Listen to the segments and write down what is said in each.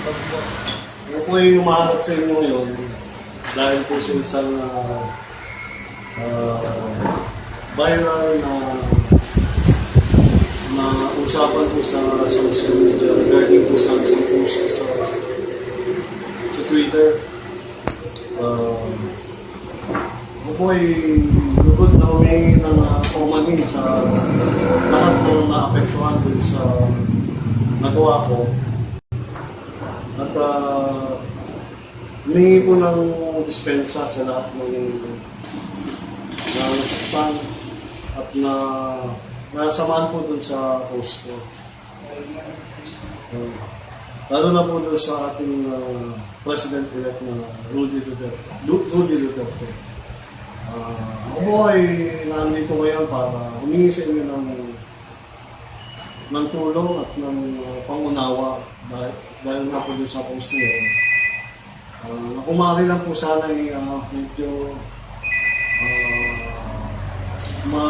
Ako po ay umaharap sa inyo ngayon dahil po sa isang uh, uh, viral na na usapan po sa social media regarding po sa isang post sa sa Twitter. Uh, ako po ay lugod na humingi ng uh, paumanin sa lahat ng naapektuhan dun sa nagawa ko. At uh, humingi po ng dispensa sa lahat ng na nasaktan at na nasamahan po dun sa post ko. Uh, lalo na po dun sa ating uh, President-elect na Rudy Duterte. Rudy Duterte. Uh, ako po ay nandito ngayon para humingi sa inyo ng ng tulong at ng uh, pangunawa dahil, dahil nga po sa post na yun. Uh, nakumari lang po sana ay uh, medyo uh, ma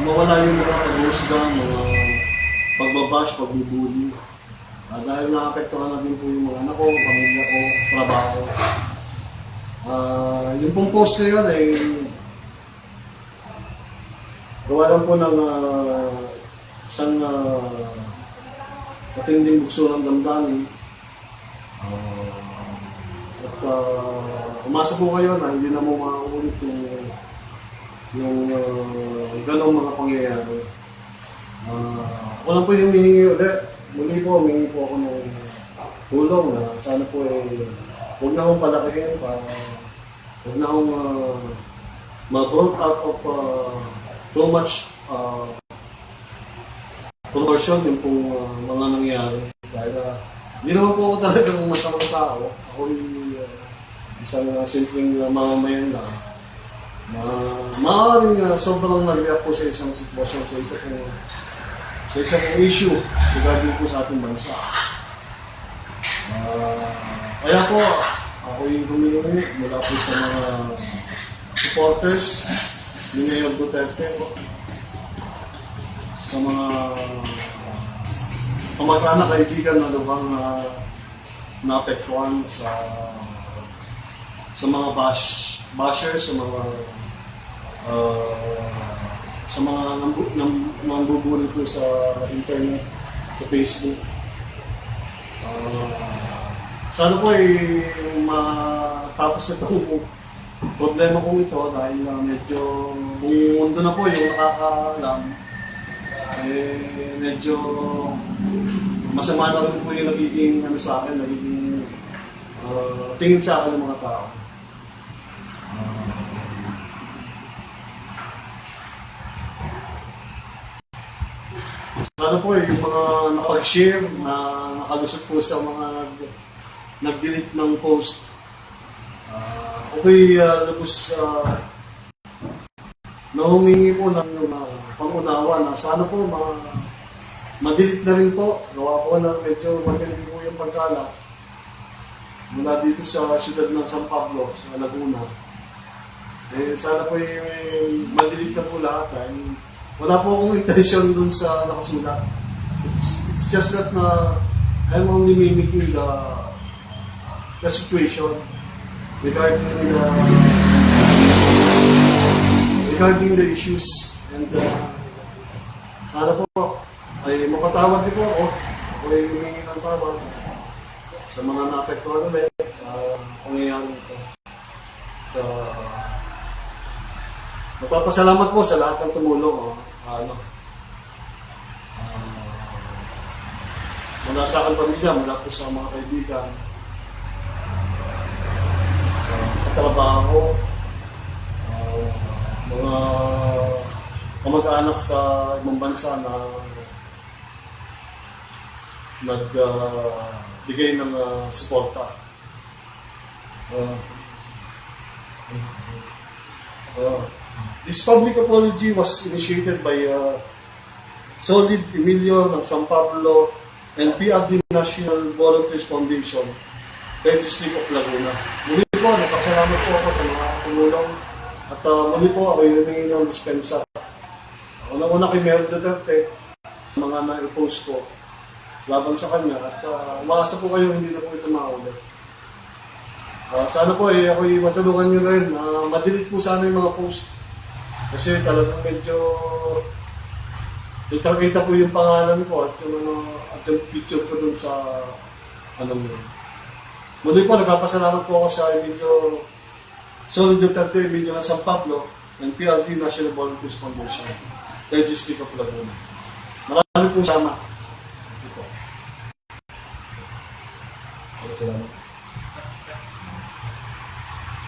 mawala yung mga pag-husga, mga pagbabash, pagbubuli. Ah, dahil naapektuhan na din po yung mga anak ko, pamilya ko, trabaho. Ah, yung pong post na yun ay gawa lang po ng ah, isang uh, matinding bukso ng damdamin. Ah, at uh, umasa po kayo na hindi na mo makaulit yung yung uh, ganong mga pangyayari. Uh, ako lang po yung humingi ulit. Muli po, humingi po ako ng tulong na sana po eh, huwag na akong palakihin para huwag na akong uh, mag-work out of uh, too much uh, promotion yung pong uh, mga nangyari. Dahil uh, hindi naman po ako talagang masamang tao. Ako yung uh, isang uh, simpleng uh, mamamayan lang na maaaring uh, sobrang nag po sa isang sitwasyon, sa isang sa isang issue regarding po sa ating bansa. Ah, kaya po, ako yung humihingi mula po sa mga supporters ni Mayor Duterte po, sa mga kamag-anak kaibigan na lubang na naapektuhan sa sa mga bash, bashers, sa mga uh, sa mga nambu, nam, nambubuli po sa internet, sa Facebook. Uh, sana po ay matapos itong problema kong ito dahil uh, medyo kung mundo na po yung nakakaalam eh medyo masama na rin po yung nagiging ano sa akin, nagiging uh, tingin sa akin ng mga tao. Sana po eh, yung mga nakag-share na nakalusot po sa mga nag- nag-delete ng post. Uh, okay, uh, lubos uh, na humingi po ng uh, pangunawa na sana po ma ma-delete na rin po. Gawa po na medyo magaling po yung pagkala mula dito sa siyudad ng San Pablo, sa Laguna. Eh, sana po yung ma-delete na po lahat dahil wala po akong intention dun sa nakasulat. It's, it's just that na I'm only mimicking the the situation regarding the regarding the issues and uh, sana po ay mapatawad din po ako ako ay humingi ng tawad sa mga naapektuhan ulit sa pangyayari ito. Uh, Magpapasalamat po sa lahat ng tumulong. Oh. Ano, ah, mula sa aking pamilya, mula po sa mga kaibigan, uh, katrabaho, ah, mga kamag-anak sa ibang bansa na nagbigay ng ah, suporta. Uh, uh, This public apology was initiated by uh, Solid Emilio ng San Pablo and PRD National Volunteers Foundation, District of Laguna. Muli po, napasalamat po ako sa mga tumulong at uh, muli po ako yung ng dispensa. Una-una kay Mayor Duterte sa mga na-post ko laban sa kanya at uh, umaasa po kayo hindi na po ito maulit. Ah, sana po eh, ako matulungan nyo rin. Uh, madelete po sana yung mga post. Kasi talagang medyo kita-kita po yung pangalan ko at yung, ano, at yung picture ko dun sa ano mo. Muli po, nagpapasalamat po ako sa medyo Solid Duterte, Emilio ng San Pablo, and PRD National Volunteers Foundation. District of Laguna. Maraming po salamat.